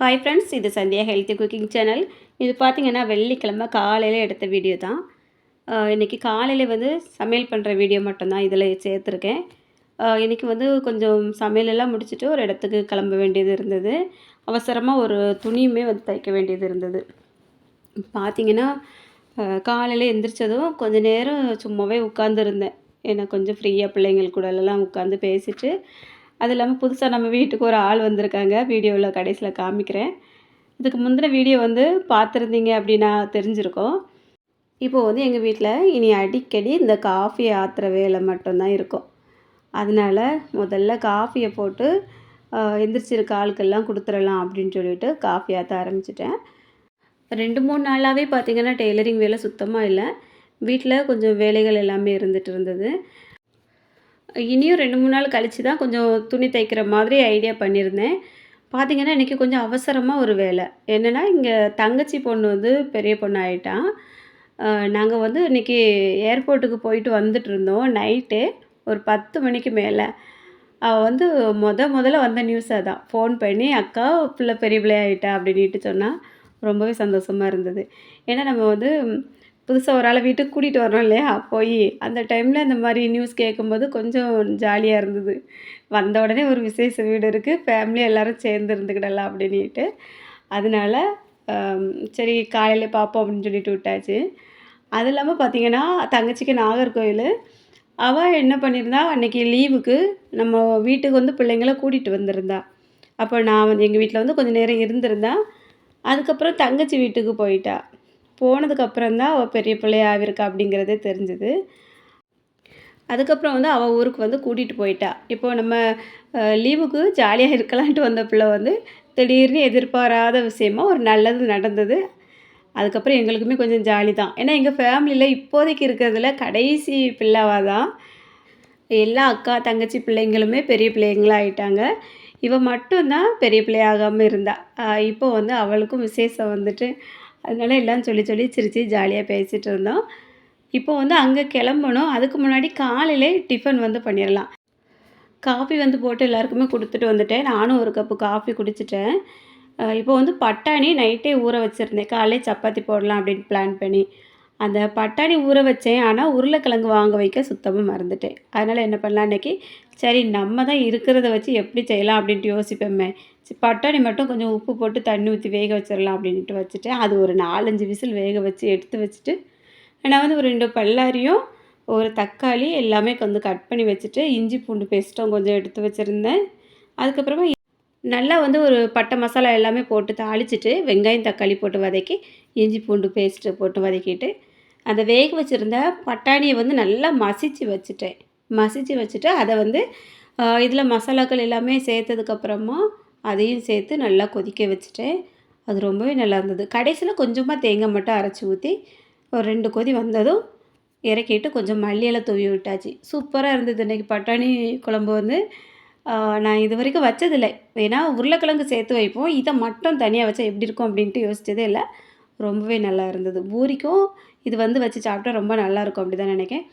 Hi friends இது Sandhya healthy cooking channel இது பார்த்திங்கன்னா வெள்ளிக்கிழமை காலையில் எடுத்த வீடியோ தான். இன்றைக்கி இன்னைக்கு காலையில் வந்து சமையல் பண்ணுற வீடியோ மட்டும்தான் இதில் சேர்த்துருக்கேன். இன்றைக்கி வந்து கொஞ்சம் சமையலெல்லாம் முடிச்சுட்டு ஒரு இடத்துக்கு கிளம்ப வேண்டியது இருந்தது. அவசரமாக ஒரு துணியுமே வந்து தைக்க வேண்டியது இருந்தது. பார்த்திங்கன்னா காலையில் எந்திரிச்சதும் கொஞ்ச நேரம் சும்மாவே உட்காந்துருந்தேன் ஏன்னா கொஞ்சம் ஃப்ரீயாக பிள்ளைங்கள் கூடலாம் உட்காந்து பேசிட்டு அது இல்லாமல் புதுசாக நம்ம வீட்டுக்கு ஒரு ஆள் வந்திருக்காங்க. வீடியோவில் கடைசியில் காமிக்கிறேன். இதுக்கு முந்தின வீடியோ வந்து பார்த்துருந்தீங்க அப்படின்னா தெரிஞ்சிருக்கோம். இப்போ வந்து எங்கள் வீட்டில் இனி அடிக்கடி இந்த காஃபி ஆற்றுற வேலை மட்டும்தான் இருக்கும். அதனால முதல்ல காஃபியை போட்டு எந்திரிச்சிருக்க ஆளுக்கெல்லாம் கொடுத்துடலாம் அப்படின்னு சொல்லிட்டு காஃபி ஆற்ற ஆரம்பிச்சிட்டேன். ரெண்டு மூணு நாளாகவே பார்த்திங்கன்னா டெய்லரிங் வேலை சுத்தமாக இல்லை. வீட்டில் கொஞ்சம் வேலைகள் எல்லாமே இருந்துகிட்டு இருந்தது. இனியும் ரெண்டு மூணு நாள் கழித்து தான் கொஞ்சம் துணி தைக்கிற மாதிரி ஐடியா பண்ணியிருந்தேன். பார்த்தீங்கன்னா இன்றைக்கி கொஞ்சம் அவசரமாக ஒரு வேலை. என்னென்னா இங்கே தங்கச்சி பொண்ணு வந்து பெரிய பொண்ணு ஆகிட்டான் நாங்கள் வந்து இன்றைக்கி ஏர்போர்ட்டுக்கு போயிட்டு வந்துட்டு இருந்தோம். நைட்டு ஒரு பத்து மணிக்கு மேலே. அவள் வந்து முத முதல்ல வந்த நியூஸாக தான் ஃபோன் பண்ணி அக்கா பிள்ளை பெரிய பிள்ளையாயிட்டா அப்படின்ட்டு சொன்னால் ரொம்பவே சந்தோஷமாக இருந்தது. ஏன்னா நம்ம வந்து புதுசாக ஒரு ஆளை வீட்டுக்கு கூட்டிகிட்டு வரோம் இல்லையா? போய் அந்த டைமில் இந்த மாதிரி நியூஸ் கேட்கும்போது கொஞ்சம் ஜாலியாக இருந்தது. வந்த உடனே ஒரு விசேஷ வீடு இருக்குது ஃபேமிலி எல்லோரும் சேர்ந்து இருந்துக்கிடலாம் அப்படின்ட்டு அதனால சரி காலையில் பார்ப்போம் அப்படின்னு சொல்லிட்டு விட்டாச்சு. அது இல்லாமல் பார்த்தீங்கன்னா தங்கச்சிக்கு நாகர்கோயில். அவள் என்ன பண்ணியிருந்தா அன்னைக்கு லீவுக்கு நம்ம வீட்டுக்கு வந்து பிள்ளைங்கள கூட்டிகிட்டு வந்திருந்தா. அப்போ நான் வந்து எங்கள் வீட்டில் வந்து கொஞ்சம் நேரம் இருந்திருந்தா. அதுக்கப்புறம் தங்கச்சி வீட்டுக்கு போயிட்டா. போனதுக்கப்புறம் தான் அவள் பெரிய பிள்ளையா ஆகிருக்கா அப்படிங்கிறதே தெரிஞ்சுது. அதுக்கப்புறம் வந்து அவள் ஊருக்கு வந்து கூட்டிகிட்டு போயிட்டா. இப்போ நம்ம லீவுக்கு ஜாலியாக இருக்கலான்ட்டு வந்த பிள்ளை வந்து திடீர்னு எதிர்பாராத விஷயமா ஒரு நல்லது நடந்தது. அதுக்கப்புறம் எங்களுக்குமே கொஞ்சம் ஜாலி தான் ஏன்னா எங்கள் ஃபேமிலியில் இப்போதைக்கு இருக்கிறதுல கடைசி பிள்ளைவாக தான் எல்லா அக்கா தங்கச்சி பிள்ளைங்களுமே பெரிய பிள்ளைங்களா ஆயிட்டாங்க இவ மட்டும்தான் பெரிய பிள்ளையாகாமல் இருந்தாள் இப்போ வந்து அவளுக்கும் விசேஷம் வந்துட்டு அதனால எல்லாம் சொல்லி சொல்லி சிரித்து ஜாலியாக பேசிகிட்டு இருந்தோம். இப்போ வந்து அங்கே கிளம்பணும். அதுக்கு முன்னாடி காலையிலே டிஃபன் வந்து பண்ணிடலாம் காஃபி வந்து போட்டு எல்லாருக்குமே கொடுத்துட்டு வந்துட்டேன். நானும் ஒரு கப்பு காஃபி குடிச்சிட்டேன். இப்போ வந்து பட்டாணி நைட்டே ஊற வச்சுருந்தேன். காலையில் சப்பாத்தி போடலாம் அப்படின்னு பிளான் பண்ணி. அந்த பட்டாணி ஊற வச்சேன். ஆனால் உருளைக்கிழங்கு வாங்க வைக்க சுத்தமாக மறந்துட்டேன். அதனால் என்ன பண்ணலாம் இன்றைக்கி சரி நம்ம தான் இருக்கிறத வச்சு எப்படி செய்யலாம் அப்படின்ட்டு யோசிப்போமே சரி, பட்டாணி மட்டும் கொஞ்சம் உப்பு போட்டு தண்ணி ஊற்றி வேக வச்சிடலாம் அப்படின்ட்டு வச்சுட்டேன். அது ஒரு நாலஞ்சு விசில் வேக வச்சு எடுத்து வச்சுட்டு நான் வந்து ஒரு ரெண்டு பல்லாரியும் ஒரு தக்காளி எல்லாமே கொஞ்சம் கட் பண்ணி வச்சுட்டு இஞ்சி பூண்டு பேஸ்ட்டும் கொஞ்சம் எடுத்து வச்சுருந்தேன். அதுக்கப்புறமா நல்லா வந்து ஒரு பட்டை மசாலா எல்லாமே போட்டு தாளிச்சிட்டு வெங்காயம் தக்காளி போட்டு வதக்கி இஞ்சி பூண்டு பேஸ்ட்டு போட்டு வதக்கிட்டு அந்த வேக வச்சுருந்த பட்டாணியை வந்து நல்லா மசிச்சு வச்சுட்டேன். மசிச்சு வச்சுட்டு அதை வந்து இதில் மசாலாக்கள் எல்லாமே சேர்த்ததுக்கப்புறமா அதையும் சேர்த்து நல்லா கொதிக்க வச்சுட்டேன். அது ரொம்பவே நல்லா இருந்தது. கடைசியில் கொஞ்சமாக தேங்காய் மட்டும் அரைச்சி ஊற்றி ஒரு ரெண்டு கொதி வந்ததும் இறக்கிட்டு கொஞ்சம் மல்லியெல்லாம் தூவி விட்டாச்சு. சூப்பராக இருந்தது. இன்றைக்கி பட்டாணி குழம்பு வந்து நான் இது வரைக்கும் வச்சதில்லை. ஏன்னா உருளைக்கிழங்கு சேர்த்து வைப்போம். இதை மட்டும் தனியாக வச்சா எப்படி இருக்கும் அப்படின்ட்டு யோசித்ததே இல்லை. ரொம்பவே நல்லா இருந்தது. பூரிக்கும் இது வந்து வச்சு சாப்பிட்டா ரொம்ப நல்லாயிருக்கும் அப்படி தான் நினைக்கேன்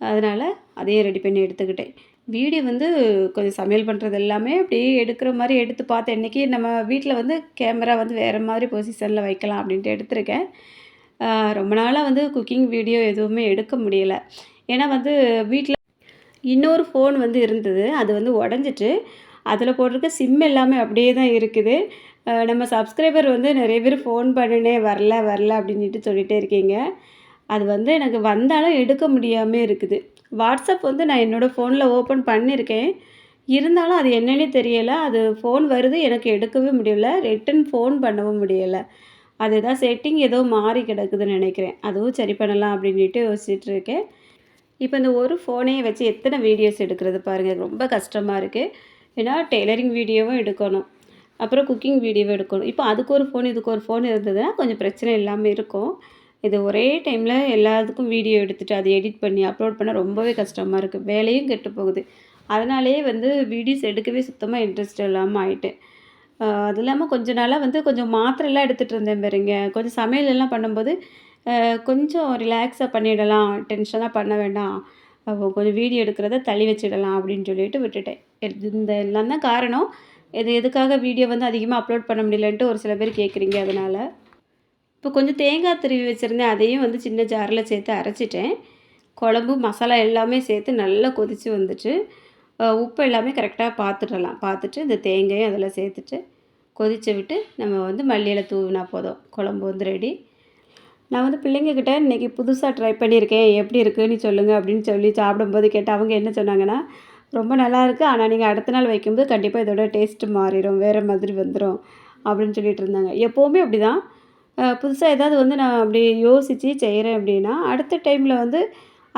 அதனால் அதையும் ரெடி பண்ணி எடுத்துக்கிட்டேன். வீடியோ வந்து கொஞ்சம் சமையல் பண்ணுறது எல்லாமே அப்படியே எடுக்கிற மாதிரி எடுத்து பார்த்தேன் இன்றைக்கி நம்ம வீட்டில் வந்து கேமரா வந்து வேறு மாதிரி பொசிஷனில் வைக்கலாம் அப்படின்ட்டு எடுத்திருக்கேன். ரொம்ப நாளாக வந்து குக்கிங் வீடியோ எதுவுமே எடுக்க முடியலை. ஏன்னா வந்து வீட்டில் இன்னொரு ஃபோன் வந்து இருந்தது. அது வந்து உடஞ்சிட்டு அதில் போட்டிருக்க சிம் எல்லாமே அப்படியே தான் இருக்குது. நம்ம சப்ஸ்கிரைபர் வந்து நிறைய பேர் ஃபோன் பண்ணினே வரல வரல அப்படின்ட்டு சொல்லிகிட்டே இருக்கீங்க. அது வந்து எனக்கு வந்தாலும் எடுக்க முடியாமல் இருக்குது. வாட்ஸ்அப் வந்து நான் என்னோடய ஃபோனில் ஓப்பன் பண்ணியிருக்கேன். இருந்தாலும் அது என்னன்னே தெரியலை. அது ஃபோன் வருது எனக்கு எடுக்கவே முடியல. ரிட்டன் ஃபோன் பண்ணவும் முடியலை. அதுதான் செட்டிங் ஏதோ மாறி கிடக்குதுன்னு நினைக்கிறேன். அதுவும் சரி பண்ணலாம் அப்படின்ட்டு யோசிச்சுட்டு இருக்கேன். இப்போ இந்த ஒரு ஃபோனையே வச்சு எத்தனை வீடியோஸ் எடுக்கிறது பாருங்கள் ரொம்ப கஷ்டமாக இருக்குது ஏன்னா டெய்லரிங் வீடியோவும் எடுக்கணும். அப்புறம் குக்கிங் வீடியோ எடுக்கணும். இப்போ அதுக்கு ஒரு ஃபோன் இதுக்கு ஒரு ஃபோன் இருந்ததுன்னா கொஞ்சம் பிரச்சனை இல்லாமல் இருக்கும். இது ஒரே டைமில் எல்லாத்துக்கும் வீடியோ எடுத்துகிட்டு அதை எடிட் பண்ணி அப்லோட் பண்ண ரொம்பவே கஷ்டமாக இருக்குது வேலையும் கெட்டு போகுது. அதனாலேயே வந்து வீடியோஸ் எடுக்கவே சுத்தமாக இன்ட்ரெஸ்ட் இல்லாமல் ஆகிட்டேன் அது இல்லாமல் கொஞ்ச நாளாக வந்து கொஞ்சம் மாத்திரைலாம் எடுத்துகிட்டு இருந்தேன் பாருங்க. கொஞ்சம் சமையல் எல்லாம் பண்ணும்போது கொஞ்சம் ரிலாக்ஸாக பண்ணிடலாம். டென்ஷனாக பண்ண வேண்டாம். அப்போ கொஞ்சம் வீடியோ எடுக்கிறத தள்ளி வச்சிடலாம் அப்படின்னு சொல்லிட்டு விட்டுட்டேன். இது- இந்த எல்லாம் தான் காரணம். இது எதுக்காக வீடியோ வந்து அதிகமாக அப்லோட் பண்ண முடியலன்ட்டு ஒரு சில பேர் கேட்குறீங்க அதனால். இப்போ கொஞ்சம் தேங்காய் திருவி வச்சுருந்தேன் அதையும் வந்து சின்ன ஜாரில் சேர்த்து அரைச்சிட்டேன். குழம்பு மசாலா எல்லாமே சேர்த்து நல்லா கொதித்து வந்துட்டு உப்பு எல்லாமே கரெக்டாக பார்த்துடலாம் பார்த்துட்டு இந்த தேங்காயும் அதில் சேர்த்துட்டு கொதித்து விட்டு நம்ம வந்து மல்லியில் தூவினா போதும். குழம்பு வந்து ரெடி நான் வந்து பிள்ளைங்கக்கிட்ட இன்றைக்கி புதுசாக ட்ரை பண்ணியிருக்கேன் எப்படி இருக்குதுன்னு சொல்லுங்கள் அப்படின்னு சொல்லி சாப்பிடும்போது கேட்டால் அவங்க என்ன சொன்னாங்கன்னா ரொம்ப நல்லாயிருக்கு. ஆனால் நீங்கள் அடுத்த நாள் வைக்கும்போது கண்டிப்பாக இதோட டேஸ்ட்டு மாறிடும் வேறு மாதிரி வந்துடும் அப்படின்னு சொல்லிட்டு இருந்தாங்க. எப்போவுமே அப்படி தான் புதுசாக ஏதாவது வந்து நான் அப்படி யோசித்து செய்கிறேன் அப்படின்னா அடுத்த டைமில் வந்து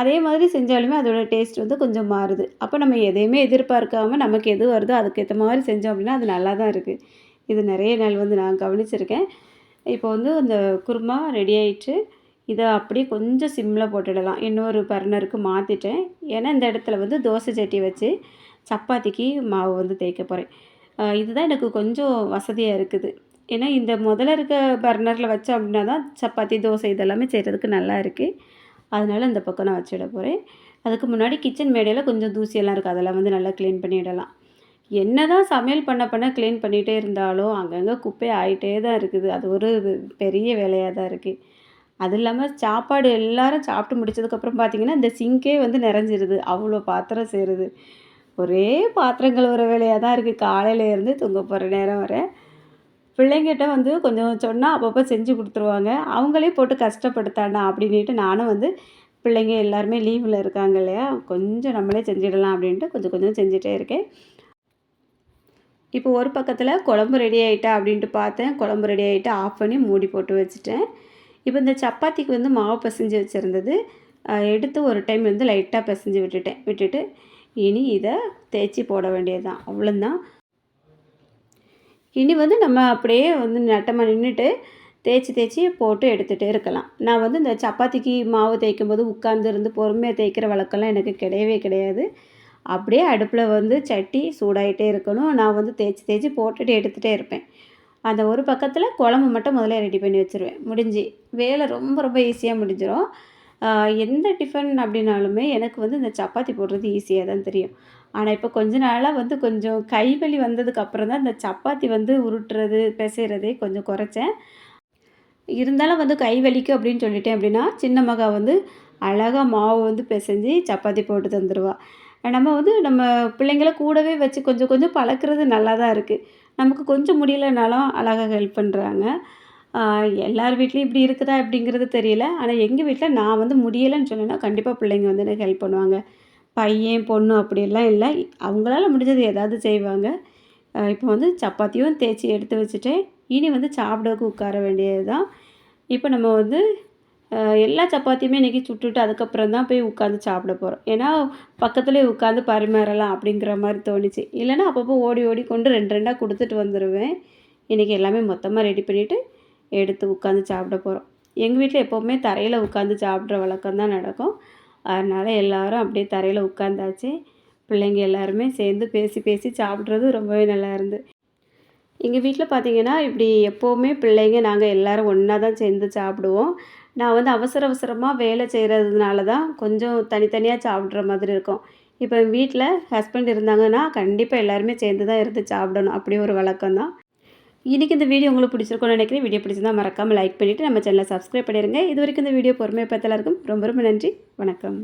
அதே மாதிரி செஞ்சாலுமே அதோடய டேஸ்ட் வந்து கொஞ்சம் மாறுது. அப்போ நம்ம எதையுமே எதிர்பார்க்காம நமக்கு எது வருதோ அதுக்கேற்ற மாதிரி செஞ்சோம் அப்படின்னா அது நல்லா தான் இருக்குது இது நிறைய நாள் வந்து நான் கவனிச்சிருக்கேன். இப்போ வந்து அந்த குருமா ரெடி ஆயிடுச்சு. இதை அப்படியே கொஞ்சம் சிம்மில் போட்டுடலாம். இன்னொரு பர்னருக்கு மாற்றிட்டேன் ஏன்னா இந்த இடத்துல வந்து தோசை சட்டி வச்சு சப்பாத்திக்கு மாவு வந்து தேய்க்க போகிறேன் இதுதான் எனக்கு கொஞ்சம் வசதியாக இருக்குது. ஏன்னா இந்த முதல்ல இருக்க பர்னரில் வச்சோம் அப்படின்னா தான் சப்பாத்தி தோசை இதெல்லாமே செய்கிறதுக்கு நல்லா இருக்குது அதனால் இந்த பக்கம் நான் வச்சுட போகிறேன் அதுக்கு முன்னாடி கிச்சன் மேடையில் கொஞ்சம் தூசியெல்லாம் இருக்குது அதெல்லாம் வந்து நல்லா க்ளீன் பண்ணிவிடலாம் என்ன தான் சமையல் பண்ண பண்ண க்ளீன் பண்ணிகிட்டே இருந்தாலும் அங்கங்கே குப்பை ஆகிட்டே தான் இருக்குது. அது ஒரு பெரிய வேலையாக தான் இருக்குது அது இல்லாமல் சாப்பாடு எல்லோரும் சாப்பிட்டு முடிச்சதுக்கப்புறம் பார்த்திங்கன்னா இந்த சிங்கே வந்து நிறைஞ்சிருது. அவ்வளோ பாத்திரம் சேருது. ஒரே பாத்திரம் கழுவுற வேலையாக தான் இருக்குது காலையிலேருந்து தூங்க போகிற நேரம் வரை. பிள்ளைங்கிட்ட வந்து கொஞ்சம் சொன்னால் அப்பப்போ செஞ்சு கொடுத்துருவாங்க. அவங்களே போட்டு கஷ்டப்படுத்தாண்டா அப்படின்ட்டு நானும் வந்து பிள்ளைங்க எல்லாருமே லீவில் இருக்காங்க இல்லையா? கொஞ்சம் நம்மளே செஞ்சிடலாம் அப்படின்ட்டு கொஞ்சம் கொஞ்சம் செஞ்சிட்டே இருக்கேன். இப்போ ஒரு பக்கத்தில் குழம்பு ரெடி ஆகிட்டா அப்படின்ட்டு பார்த்தேன். குழம்பு ரெடி ஆகிட்டு ஆஃப் பண்ணி மூடி போட்டு வச்சுட்டேன். இப்போ இந்த சப்பாத்திக்கு வந்து மாவு பிசைஞ்சு வச்சுருந்தது. எடுத்து ஒரு டைம் வந்து லைட்டாக பிசைஞ்சு விட்டுட்டேன். விட்டுட்டு இனி இதை தேய்ச்சி போட வேண்டியது தான் அவ்வளோந்தான் இனி வந்து நம்ம அப்படியே வந்து நட்டமாக நின்றுட்டு தேய்ச்சி தேய்ச்சி போட்டு எடுத்துகிட்டே இருக்கலாம். நான் வந்து இந்த சப்பாத்திக்கு மாவு தேய்க்கும் போது உட்காந்துருந்து பொறுமையாக தேய்க்கிற வழக்கம்லாம் எனக்கு கிடையவே கிடையாது. அப்படியே அடுப்பில் வந்து சட்டி சூடாகிட்டே இருக்கணும். நான் வந்து தேய்ச்சி தேய்ச்சி போட்டுட்டு எடுத்துகிட்டே இருப்பேன். அந்த ஒரு பக்கத்தில் குழம்பு மட்டும் முதல்ல ரெடி பண்ணி வச்சுருவேன். முடிஞ்சு. வேலை ரொம்ப ரொம்ப ஈஸியாக முடிஞ்சிடும் எந்த டிஃபன் அப்படின்னாலுமே எனக்கு வந்து இந்த சப்பாத்தி போடுறது ஈஸியாக தான் தெரியும். ஆனால் இப்போ கொஞ்ச நாளாக வந்து கொஞ்சம் கைவலி வந்ததுக்கு அப்புறம் தான் இந்த சப்பாத்தி வந்து உருட்டுறது பிசைகிறதே கொஞ்சம் குறைச்சேன். இருந்தாலும் வந்து கை வலிக்கும் அப்படின்னு சொல்லிட்டேன் அப்படின்னா சின்ன மகா வந்து அழகாக மாவு வந்து பிசைஞ்சு சப்பாத்தி போட்டு தந்துடுவா நம்ம வந்து நம்ம பிள்ளைங்கள கூடவே வச்சு கொஞ்சம் கொஞ்சம் பழக்கிறது நல்லா தான் இருக்குது நமக்கு கொஞ்சம் முடியலனாலும் அழகாக ஹெல்ப் பண்ணுறாங்க எல்லார் வீட்லேயும் இப்படி இருக்குதா அப்படிங்கிறது தெரியல. ஆனால் எங்கள் வீட்டில் நான் வந்து முடியலைன்னு சொன்னேன்னா கண்டிப்பாக பிள்ளைங்க வந்து எனக்கு ஹெல்ப் பண்ணுவாங்க. பையன் பொண்ணு அப்படியெல்லாம் இல்லை. அவங்களால முடிஞ்சது ஏதாவது செய்வாங்க. இப்போ வந்து சப்பாத்தியும் தேய்ச்சி எடுத்து வச்சுட்டேன். இனி வந்து சாப்பிட உட்கார வேண்டியது தான் இப்போ நம்ம வந்து எல்லா சப்பாத்தியுமே இன்றைக்கி சுட்டுட்டு அதுக்கப்புறம் தான் போய் உட்காந்து சாப்பிட போகிறோம் ஏன்னா பக்கத்துலேயே உட்காந்து பரிமாறலாம் அப்படிங்கிற மாதிரி தோணுச்சு. இல்லைன்னா அப்பப்போ ஓடி ஓடி கொண்டு ரெண்டு ரெண்டாக கொடுத்துட்டு வந்துடுவேன் இன்றைக்கி எல்லாமே மொத்தமாக ரெடி பண்ணிவிட்டு எடுத்து உட்காந்து சாப்பிட போகிறோம் எங்கள் வீட்டில் எப்போவுமே தரையில் உட்காந்து சாப்பிட்ற வழக்கம் தான் நடக்கும். அதனால் எல்லோரும் அப்படியே தரையில் உட்காந்தாச்சு பிள்ளைங்க எல்லாருமே சேர்ந்து பேசி பேசி சாப்பிட்றது ரொம்பவே நல்லா இருந்து எங்கள் வீட்டில் பார்த்திங்கன்னா இப்படி எப்போவுமே பிள்ளைங்க நாங்கள் எல்லோரும் ஒன்றா தான் சேர்ந்து சாப்பிடுவோம். நான் வந்து அவசர அவசரமாக வேலை செய்கிறதுனால தான் கொஞ்சம் தனித்தனியாக சாப்பிட்ற மாதிரி இருக்கும். இப்போ வீட்டில் ஹஸ்பண்ட் இருந்தாங்கன்னா கண்டிப்பாக எல்லாருமே சேர்ந்து தான் இருந்து சாப்பிடணும். அப்படி ஒரு வழக்கம் தான் இன்றைக்கி இந்த வீடியோ உங்களுக்கு பிடிச்சிருக்கோன்னு நினைக்கிறேன். வீடியோ பிடிச்சிருந்தா மறக்காமல் லைக் பண்ணிவிட்டு நம்ம சேனலை சப்ஸ்கிரைப் பண்ணிடுங்க இது வரைக்கும் இந்த வீடியோ பொறுமையை பார்த்து எல்லாருக்கும் ரொம்ப ரொம்ப நன்றி. வணக்கம்.